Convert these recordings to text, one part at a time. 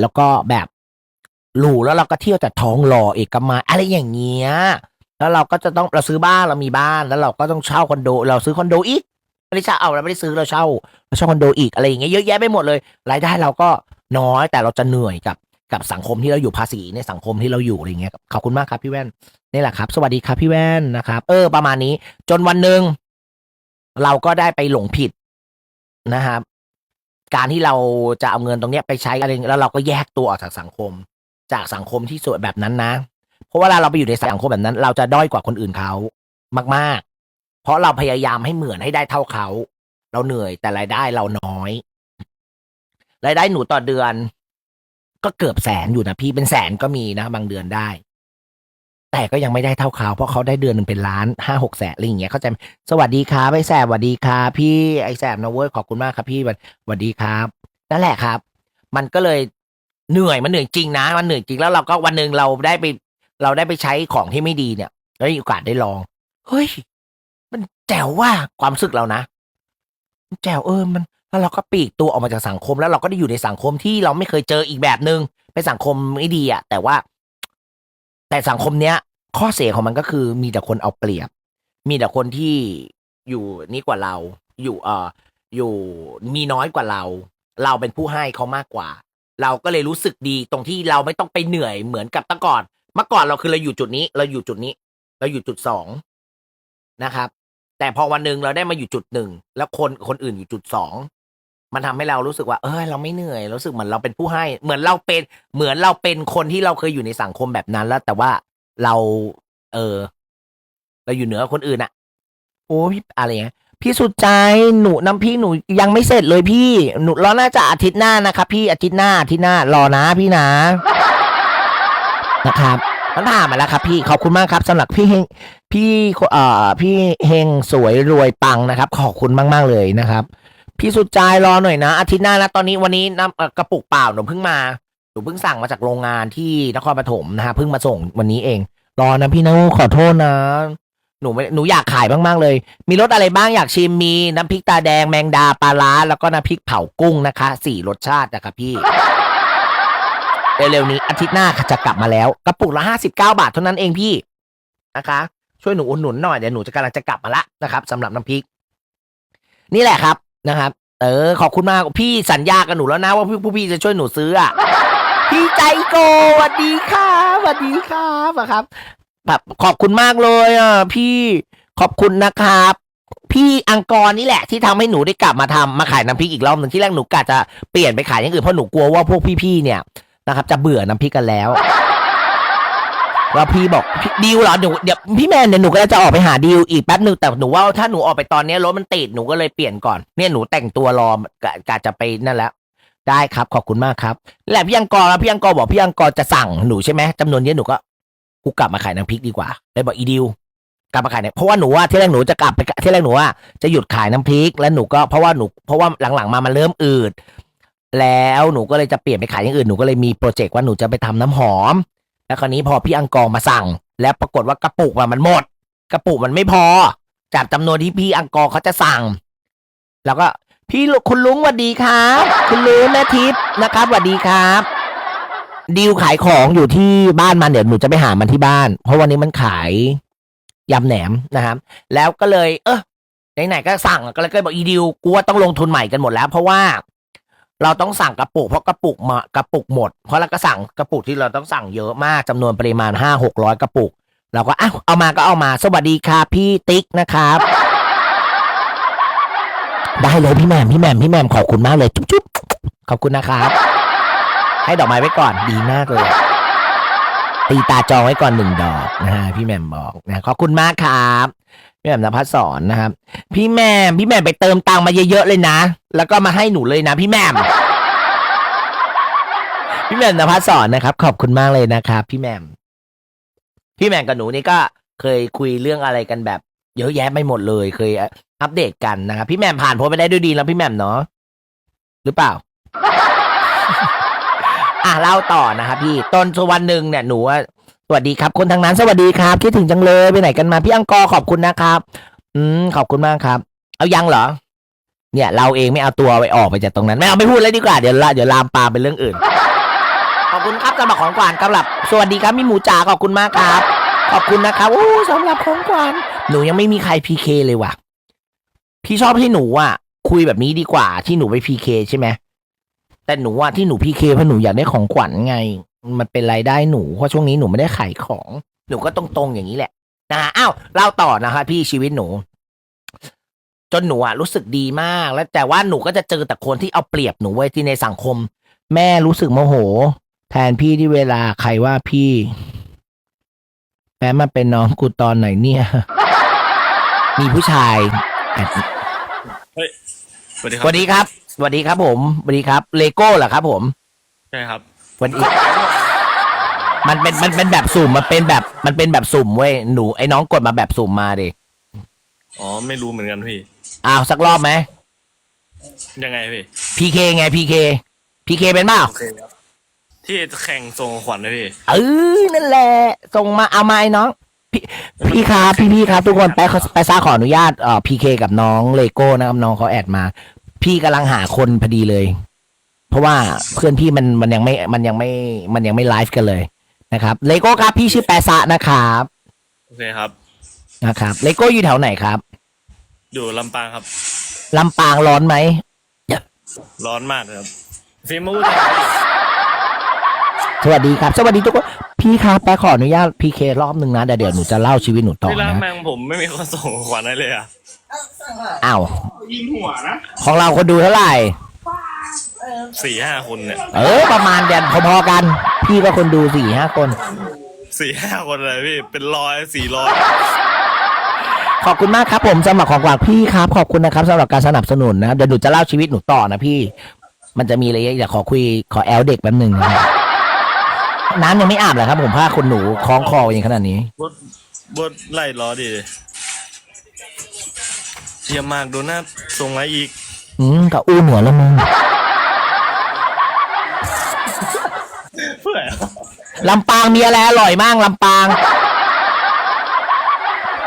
แล้วก็แบบหรูแล้วเราก็เที่ยวแต่ท้องหล่อเอกมัยอะไรอย่างเงี้ยแล้วเราก็จะต้องเราซื้อบ้านเรามีบ้าน แล้วเราก็ต้องเช่าคอนโด เราซื้อคอนโดอีกไม่ได้เช่าเอาเราไม่ได้ซื้อเราเช่าเราเช่าคอนโดอีกอะไรอย่างเงี้ยเยอะแยะไปหมดเลย รายได้เราก็น้อยแต่เราจะเหนื่อยกับกับสังคมที่เราอยู่ภาษีในสังคมที่เราอยู่อะไรอย่างเงี้ยขอบคุณมากครับพี่แว่นนี่แหละครับ สวัสดีครับพี่แว่นนะครับ เออ ประมาณนี้ จนวันหนึ่งเราก็ได้ไปหลงผิดนะครับ การที่เราจะเอาเงินตรงเนี้ยไปใช้อะไรแล้วเราก็แยกตัวออกจากสังคม จากสังคมที่สวยแบบนั้นนะ เพราะเวลาเราไปอยู่ในสังคมแบบนั้น เราจะด้อยกว่าคนอื่นเขามาก ๆ เพราะเราพยายามให้เหมือนให้ได้เท่าเขา เราเหนื่อยแต่รายได้เราน้อยรายได้หนูต่อเดือน ก็เกือบแสนอยู่นะพี่เป็นแสนก็มีนะ บางเดือนได้ แต่ก็ยังไม่ได้เท่าเขาเพราะเขาได้เดือนหนึ่งเป็นล้านห้าหกแสนอะไรอย่างเงี้ยเข้าใจไหมสวัสดีครับไอ้แสบสวัสดีครับพี่ไอ้แสบนะเว้ยขอบคุณมากครับพี่สวัสดีครับนั่นแหละครับ มันก็เลยเหนื่อยมันเหนื่อยจริงนะ มันเหนื่อยจริงแล้วเราก็วันหนึ่งเราได้ไป เราได้ไปใช้ของที่ไม่ดีเนี่ยแล้วมีโอกาสได้ลองเฮ้ย มันแจ๋วว่าความรู้สึกเรานะมันแจ๋วเออมันแล้วเราก็ปีกตัวออกมาจากสังคมแล้วเราก็ได้อยู่ในสังคมที่เราไม่เคยเจออีกแบบหนึง่งเป็นสังคมไม่ดีอะแต่ว่า แต่สังคมเนี้ย ข้อเสียของมันก็คือมีแต่คนเอาเปรียบ มีแต่คนที่อยู่นี่กว่าเรา อยู่เอ่ออยู่มีน้อยกว่าเรา เราเป็นผู้ให้เขามากกว่า เราก็เลยรู้สึกดีตรงที่เราไม่ต้องไปเหนื่อยเหมือนกับแตะก่อน เมื่อก่อนเราคือเราอยู่จุดนี้ เราอยู่จุดนี้ เราอยู่จุดสองนะครับ แต่พอวันหนึ่งเราได้มาอยู่จุดหนึ่งแล้วคนคนอื่นอยู่จุดสอง มันทำให้เรารู้สึกว่า เออเราไม่เหนื่อยรู้สึกเหมือนเราเป็นผู้ให้ เหมือนเราเป็นเหมือนเราเป็นคนที่เราเคยอยู่ในสังคมแบบนั้นแล้ว แต่ว่าเรา เออ เราอยู่เหนือคนอื่นอะโอ้พี่อะไรเงี้ยพี่สุดใจหนูน้ำพริกหนูยังไม่เสร็จเลยพี่หนูรอน่าจะอาทิตย์หน้านะครับพี่อาทิตย์หน้าอาทิตย์หน้ารอนะพี่นะ นะครับมันผ่านมาแล้วครับ พี่ขอบคุณมากครับสำหรับพี่เฮงพี่เอ่อพี่เฮงสวยรวยปังนะครับ ขอบคุณมาก ๆ เลยนะครับ พี่สุดใจรอหน่อยนะ อาทิตย์หน้านะตอนนี้วันนี้น้ำกระปุกเปล่าหนูเพิ่งมาหนูเพิ่งสั่งมาจากโรงงานที่นครปฐมนะฮะเพิ่งมาส่งวันนี้เอง รอนะพี่นะขอโทษนะ หนูไม่หนูอยากขายมากๆเลย มีรสอะไรบ้างอยากชิมมีน้ำพริกตาแดงแมงดาปลาร้าแล้วก็น้ำพริกเผากุ้งนะคะสี่รสชาตินะครับพี่เร็วๆนี้อาทิตย์หน้าจะกลับมาแล้วกระปุกละห้าสิบเก้าบาทเท่านั้นเองพี่นะคะช่วยหนูอุดหนุนหน่อยเดี๋ยวหนูจะกำลังจะกลับมาละนะครับสำหรับน้ำพริก นี่แหละครับ นะครับ เออ ขอบคุณมากพี่สัญญากับหนูแล้วนะ ว่าพี่ผู้พี่จะช่วยหนูซื้ออะพี่ใจโกสวัสดีครับสวัสดีครับอะครับแบบขอบคุณมากเลยอะพี่ขอบคุณนะครับพี่อังกอร์นี่แหละที่ทำให้หนูได้กลับมาทำมาขายน้ำพริกอีกรอบหนึ่งที่แรกหนูกะจะเปลี่ยนไปขายอย่างอื่นเพราะหนูกลัวว่าพวกพี่ๆเนี่ยนะครับ จะเบื่อน้ำพริกกันแล้ว ว่าพี่บอกพี่ดิวเหรอหนูเดี๋ยวพี่แมนเดี๋ยวหนูก็จะออกไปหาดิวอีกแป๊บหนึ่งแต่หนูว่าถ้าหนูออกไปตอนนี้รถมันติดหนูก็เลยเปลี่ยนก่อนเนี่ยหนูแต่งตัวรอกะกะจะไปนั่นแล้ว ได้ครับขอบคุณมากครับแหละพี่อังกอแล้วพี่อังกอบอกพี่อังกอจะสั่งหนูใช่ไหมจำนวนเยอะหนูก็กูกลับมาขายน้ำพริกดีกว่าเลยบอกอีดิวกลับมาขายเนี่ยเพราะว่าหนูว่าที่แรกหนูจะกลับไปที่แรกหนูว่าจะหยุดขายน้ำพริกแล้วหนูก็เพราะว่าหนูเพราะว่าหลังๆมามันเริ่มอืดแล้วหนูก็เลยจะเปลี่ยนไปขายอย่างอื่นหนูก็เลยมีโปรเจกต์ว่าหนูจะไปทำน้ำหอม แล้วคราวนี้พอพี่อังกอร์มาสั่ง แล้วปรากฏว่ากระปุกมันหมด กระปุกมันไม่พอ จากจำนวนที่พี่อังกอร์เขาจะสั่ง แล้วก็พี่คุณลุงสวัสดีครับ คุณลุงแม่ทิพย์นะครับสวัสดีครับดีลขายของอยู่ที่บ้านมันเดี๋ยวหนูจะไปหามันที่บ้าน เพราะวันนี้มันขายยำแหนมนะครับ แล้วก็เลย เออไหนๆก็สั่งก็เลยก็บอกอีดิวกูว่าต้องลงทุนใหม่กันหมดแล้ว เพราะว่า เราต้องสั่งกระปุกเพราะกระปุกมากระปุกหมด เพราะเราก็สั่งกระปุกที่เราต้องสั่งเยอะมากจำนวนปริมาณห้าหกร้อยกระปุก เราก็อ้าวเอามาก็เอามา สวัสดีครับพี่ติ๊กนะครับ ได้เลยพี่แมมพี่แมมพี่แมมขอบคุณมากเลยจุ๊บจุ๊บขอบคุณนะครับ ให้ดอกไม้ไว้ก่อนดีมากเลย ตีตาจองไว้ก่อนหนึ่งดอกนะฮะพี่แมมบอกนะขอบคุณมากครับ พี่แหม่มนภัสสอนนะครับ พี่แหมมพี่แหมมไปเติมตังค์มาเยอะๆเลยนะ แล้วก็มาให้หนูเลยนะ พี่แหมมพี่แหมมนภัสสอนนะครับ ขอบคุณมากเลยนะครับ พี่แหมมพี่แหมมกับหนูนี่ก็เคยคุยเรื่องอะไรกันแบบ เยอะแยะไปหมดเลย เคยอัปเดตกันนะครับพี่แหมมผ่านพ้นไปได้ด้วยดีแล้วพี่แหมมเนาะหรือเปล่าอะเล่าต่อนะครับพี่ต้นวันหนึ่งเนี่ยหนูว่า สวัสดีครับคนทางนั้นสวัสดีครับ คิดถึงจังเลยไปไหนกันมาพี่อังกอร์ขอบคุณนะครับ อืมขอบคุณมากครับ เอายังเหรอ เนี่ย เราเองไม่เอาตัวไปออกไปจากตรงนั้น ไม่เอาไม่พูดเลยดีกว่าเดี๋ยวละเดี๋ยวลามปามเป็นเรื่องอื่น ขอบคุณครับสำหรับของขวัญสำหรับ สวัสดีครับมีหมูจ๋าขอบคุณมากครับ ขอบคุณนะครับโอ้สำหรับของขวัญหนูยังไม่มีใครพีเคเลยว่ะ พี่ชอบให้หนูอะ คุยแบบนี้ดีกว่าที่หนูไปพีเคใช่ไหมแต่หนูอะที่หนูพีเคเพราะหนูอยากได้ของขวัญไง มันเป็นรายได้หนูเพราะช่วงนี้หนูไม่ได้ขายของหนูก็ตรงๆอย่างนี้แหละนะฮะอ้าวเล่าต่อนะคะพี่ชีวิตหนู จนหนูอะรู้สึกดีมาก แล้วแต่ว่าหนูก็จะเจอแต่คนที่เอาเปรียบหนูไว้ยที่ในสังคม แม่รู้สึกโมโห แทนพี่ที่เวลาใครว่าพี่แม้มาเป็นน้องกูตอนไหนเนี่ย มีผู้ชายแอบสวัสดีคสรับวัสดีครับสวัสดีครับผมสวัสดีครับ เลโก้เหรอครับผม ใช่ครับสวัสดี มันเป็นมันเป็นแบบสุ่มมันเป็นแบบมันเป็นแบบสุ่มเว้ยหนูไอ้น้องกดมาแบบสุ่มมาดิอ๋อไม่รู้เหมือนกันพี่ อ้าวสักรอบไหมยังไงพี่พีเคไงพีเคพีเคเป็นเปล่าที่แข่งส่งขวัญนะพี่เออนั่นแหละส่งมาเอามาไอ้น้องพี่พี่ครับพี่พี่ครับทุกคนไปไปซ่าขออนุญาตเอ่อพีเคกับน้องเลโก้นะครับน้องเขาแอดมา พี่กำลังหาคนพอดีเลย เพราะว่าเพื่อนพี่มันมันยังไม่มันยังไม่มันยังไม่ไลฟ์กันเลย นะครับเลโก้ครับพี่ชื่อแปซะนะครับโอเคครับ นะครับเลโก้อยู่แถวไหนครับอยู่ลำปางครับ ลำปางร้อนไหมร้อนมากครับฟิล์มมาพูดอะไรสวัสดีครับ สวัสดีทุกคนพี่ครับไปขออนุญาตพีเครอบหนึ่งนะเดี๋ยวเดี๋ยวหนูจะเล่าชีวิตหนูต่อพี่รักนะแมงผมไม่มีคนส่งขวัญให้เลยอะอ้าวยิงหัวนะ ของเราคนดูเท่าไหร่ สี่ห้าคนเนี่ยเออ ประมาณเดือนพอๆกัน พี่ก็คนดูสี่ห้าคน สี่ห้าคนเลยพี่ เป็นร้อยสี่ร้อยขอบคุณมากครับผมสำหรับของขวัญพี่ครับ ขอบคุณนะครับสำหรับการสนับสนุนนะครับเดี๋ยวหนูจะเล่าชีวิตหนูต่อนะพี่ มันจะมีอะไรเยอะอยากขอคุยขอแอลเด็กแป๊บหนึ่งนะครับน้ำยังไม่อาบเลยครับผมผ้าคนหนูคล้องคออย่างขนาดนี้บดบดไล่ล้อดิเยี่ยมมากโดนัทส่งมาอีก อืมกับอู้หนวดแล้วมึง ลำปางมีอะไรอร่อยมากลำปาง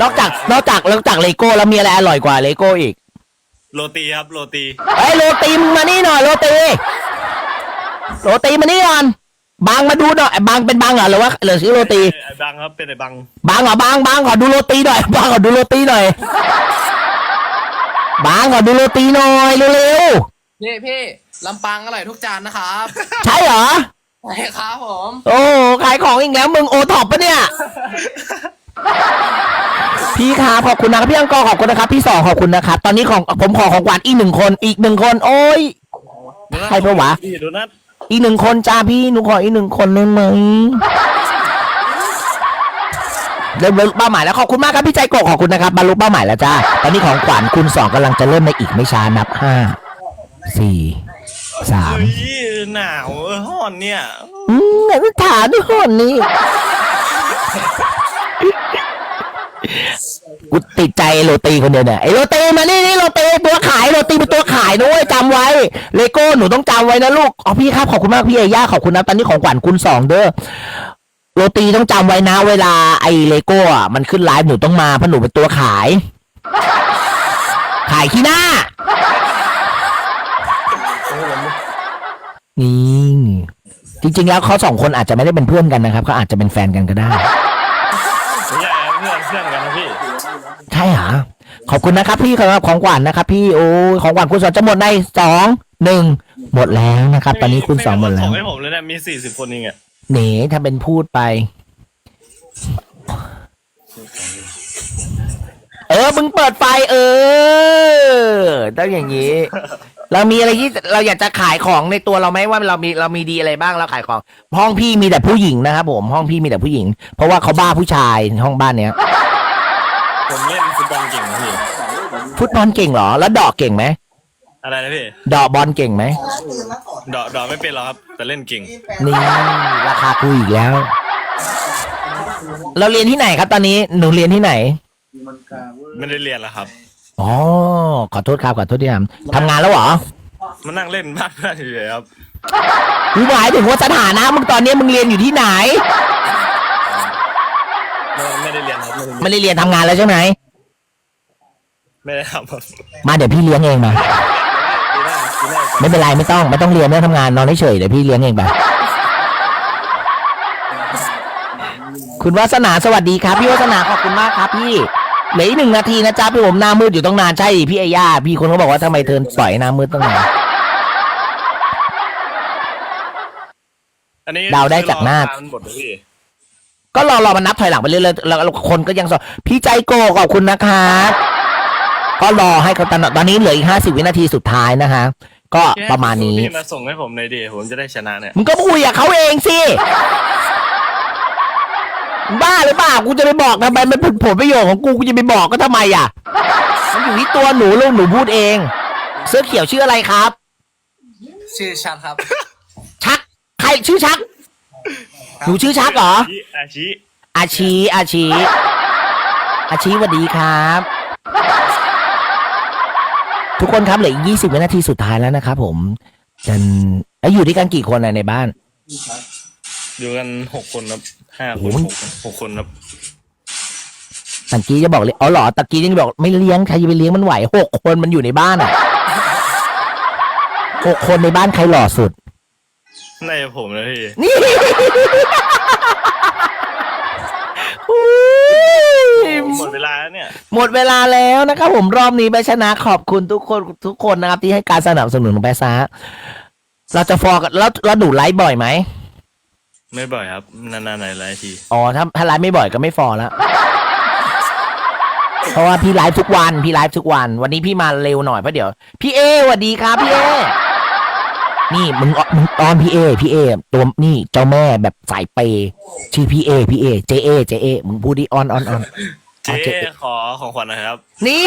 นอกจากนอกจากนอกจากเลโก้แล้วมีอะไรอร่อยกว่าเลโก้อีก โรตีครับโรตี เฮ้ยโรตีมึงมานี่หน่อยโรตีโรตีมานี่ก่อนบางมาดูหน่อยบางเป็นบางเหรอหรือว่าหรือชื่อโรตีไอ้บังครับเป็นไอ้บังบางเหรอบางบางขอดูโรตีหน่อยบางขอดูโรตีหน่อยบางขอดูโรตีหน่อยเร็วพี่พี่ลำปางอร่อยทุกจานนะครับๆใช่เหรอ ใช่ครับผม โอ้ขายของอีกแล้วมึงโอท็อปปะเนี่ย พี่ครับขอบคุณนะครับพี่อังกอร์ขอบคุณนะครับ พี่สองขอบคุณนะครับ ตอนนี้ของผมขอของขวัญอีกหนึ่งคนอีกหนึ่งคน โอ้ยใครปะวะพี่โดนัทอีกหนึ่งคนจ้าพี่หนูขออีกหนึ่งคนได้ไหมเริ่มบรรลุเป้าหมายแล้วขอบคุณมากครับพี่ใจโกะขอบคุณนะครับบรรลุเป้าหมายแล้วจ้าตอนนี้ของขวัญคุณสองกำลังจะเริ่มในอีกไม่ช้านับห้าสี่สาม เฮ้ย หนาวเออห้อนเนี่ย อืมไหนมันถามด้วยคนนี้ กูติดใจโรตีคนเดียวเนี่ยไอ้โรตีมานี่นี่โรตีตัวขายโรตีเป็นตัวขายด้วยจำไว้ เลโก้หนูต้องจำไว้นะลูกอ๋อพี่ครับขอบคุณมากพี่เอย่าขอบคุณนะตอนนี้ของขวัญคุณสองเด้อโรตีต้องจำไว้นะ เวลาไอ้เลโก้อะมันขึ้นไลฟ์หนูต้องมาเพราะหนูเป็นตัวขาย ขายขี้หน้า นี่ จริง ๆ แล้วเขาสองคนอาจจะไม่ได้เป็นเพื่อนกันนะครับเขาอาจจะเป็นแฟนกันก็ได้ไม่ใช่เพื่อนเพื่อนกันนะพี่ ใช่เหรอขอบคุณนะครับพี่สำหรับของขวัญนะครับ พี่โอ้ยของขวัญคุณสองจะหมดในสองหนึ่งหมดแล้วนะครับ ตอนนี้คุณสองหมดแล้วส่งให้ผมเลยนะมีสี่สิบคนเองอะเหนถ้าเป็นพูดไป เออ มึงเปิดไฟเออ ต้องอย่างนี้ เรามีอะไรที่เราอยากจะขายของในตัวเราไหมว่าเรามีเรามีดีอะไรบ้างเราขายของ ห้องพี่มีแต่ผู้หญิงนะครับผมห้องพี่มีแต่ผู้หญิง เพราะว่าเขาบ้าผู้ชายห้องบ้านเนี้ยผมเล่นฟุตบอลเก่งนะพี่ฟุตบอลเก่งเหรอ แล้วเดอกเก่งไหมอะไรนะพี่เดอกบอลเก่งไหมเดาะเดาะไม่เป็นหรอกครับ แต่เล่นเก่งนี่ราคาคุยอีกแล้ว เราเรียนที่ไหนครับตอนนี้หนูเรียนที่ไหน ไม่ได้เรียนแล้วครับ อ๋อขอโทษครับขอโทษที่ทำทำงานแล้วเหรอมานั่งเล่นบ้านเพื่อนเฉยๆครับกูหมายถึงว่าสถานะมึงตอนนี้มึงเรียนอยู่ที่ไหน ไม่ไม่ได้เรียนครับไม่ได้เรียนไม่ได้เรียนทำงานแล้วใช่ไหม ไม่ได้ครับมาเดี๋ยวพี่เลี้ยงเองมา ปีหน้าปีหน้าไม่เป็นไรไม่ต้องไม่ต้องเรียนไม่ต้องทำงานนอนเฉยๆเดี๋ยวพี่เลี้ยงเองไป คุณวัสนาสวัสดีครับ พี่วัสนาขอบคุณมากครับพี่ เหลืออีกหนึ่งนาทีนะจ๊ะพี่ผมหน้ามืดอยู่ต้องนานใช่ดิพี่ไอย่าพี่คนเขาบอกว่าทำไมเธอปล่อยหน้ามืดตั้งนาน อันนี้เดาได้จากหน้า คือรอตมบทเลยพี่ก็รอรอมันนับถอยหลังไปเรื่อยๆแล้วแล้วคนก็ยังสอพี่ใจโกขอบคุณนะครับก็รอให้เขาตอนตอนนี้เหลืออีกห้าสิบวินาทีสุดท้ายนะคะ ก็ประมาณนี้ พี่มาส่งให้ผมในอยดีผมจะได้ชนะเนี่ย มึงก็คุยกับเขาเองสิ บ้าหรือเปล่ากูจะไปบอกทำไมมันเป็นผลประโยชน์ของกูกูจะไปบอกก็ทำไมอะมันอยู่ที่ตัวหนูลูกหนูพูดเอง เสื้อเขียวชื่ออะไรครับ ชื่อชัดครับ ชัก ใครชื่อชัก หนูชื่อชักเหรอ อาชิอาชีอาชีอาชีสวัสดีครับ ทุกคนครับเหลืออีกยี่สิบวินาทีสุดท้ายแล้วนะครับผมจันเอ้ยอยู่ด้วยกันกี่คนอะในบ้าน อยู่กันหกคนครับห้าคโอ้นโหหกคนหกคนครับตะกี้จะบอกเลยอ๋อเหรอตะกี้ยังบอกไม่เลี้ยงใครจะไปเลี้ยงมันไหวหกคนมันอยู่ในบ้านอะหกคนในบ้านใครหล่อสุดน่าจะผมนะพี่นี่อุ๊ยหมดเวลาแล้วเนี่ย หมดเวลาแล้วนะครับผมรอบนี้ไปชนะขอบคุณทุกคนทุกคนนะครับที่ให้การสนับสนุนของแปซ่าเราจะฟอร์กันแล้วแล้วหนูไลฟ์บ่อยไหม ไม่บ่อยครับ นานๆไหนหลายที อ๋อถ้าถ้าไลฟ์ไม่บ่อยก็ไม่ฟอร์แล้ว เพราะว่าพี่ไลฟ์ทุกวันพี่ไลฟ์ทุกวัน วันนี้พี่มาเร็วหน่อยเพราะเดี๋ยว พี่เอสวัสดีครับพี่เอ นี่มึงอ้อนมึงอ้อนพี่เอพี่เอตัวนี่เจ้าแม่แบบสายเปย์ชื่อพี่เอพี่เอเจเอเจเอมึงพูดดิอ้อนอ้อนอ้อนเจ๊เจ๊ขอของขวัญหนะครับ นี่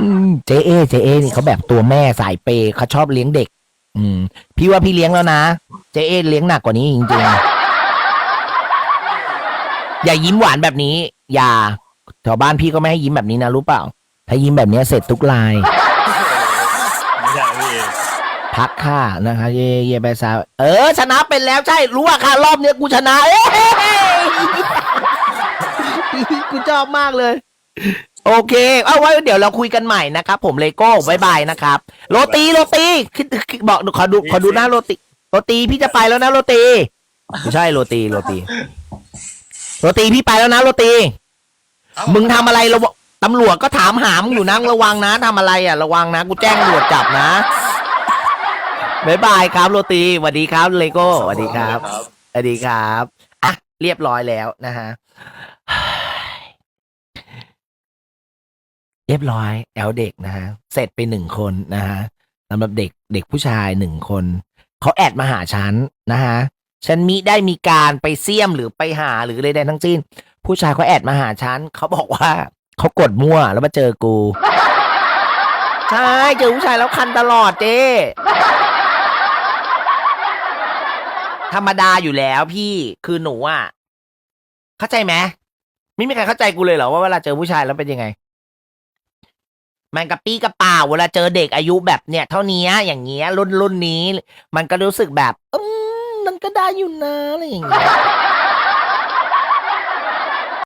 อืมเจเอเจเอนี่เขาแบบตัวแม่สายเปย์เขาชอบเลี้ยงเด็ก อืม พี่ว่าพี่เลี้ยงแล้วนะ เจเอเลี้ยงหนักกว่านี้จริงๆ อย่ายิ้มหวานแบบนี้ อย่าแถวบ้านพี่ก็ไม่ให้ยิ้มแบบนี้นะรู้เปล่า ถ้ายิ้มแบบนี้เสร็จทุกลาย ไม่ใช่พี่ พักค่านะคะ เย่เย่ไปซาเออ ชนะเป็นแล้วใช่ รู้ว่าค่ะ รอบเนี้ยกูชนะเอ้ยกูชอบมากเลย โอเค เอาไว้เดี๋ยวเราคุยกันใหม่นะครับ ผมเลโก้บายบายนะครับ โรตีโรตีคิดคิดบอกขอดูขอดูหน้าโรตีโรตีพี่จะไปแล้วนะโรตีไม่ใช่โรตีโรตีโรตีพี่ไปแล้วนะโรตี มึงทำอะไรระวตำรวจก็ถามหามงอยู่นะระวังนะทำอะไรอะระวังนะ กูแจ้งตำรวจจับนะบายบายครับโรตีสวัสดีครับเลโก้สวัสดีครับสวัสดีครับอะเรียบร้อยแล้วนะฮะ เรียบร้อยแอลเด็กนะฮะเสร็จไปหนึ่งคนนะฮะสำหรับเด็กเด็กผู้ชายหนึ่งคนเขาแอดมาหาฉันนะฮะฉันมิได้มีการไปเสี่ยมหรือไปหาหรืออะไรใดทั้งสิ้น ผู้ชายเขาแอดมาหาฉันเขาบอกว่าเขากดมั่วแล้วมาเจอกูใช่เจอผู้ชายแล้วคันตลอดเจ้ธรรมดาอยู่แล้วพี่คือหนูอะเข้าใจไหมไม่มีใครเข้าใจกูเลยเหรอว่าเวลาเจอผู้ชายแล้วเป็นยังไง มันกระปี้กระเป๋าเวลาเจอเด็กอายุแบบเนี่ย เท่านี้อย่างเงี้ยรุ่นรุ่นนี้ มันก็รู้สึกแบบ อืมมันก็ได้อยู่นะอะไรอย่างเงี้ย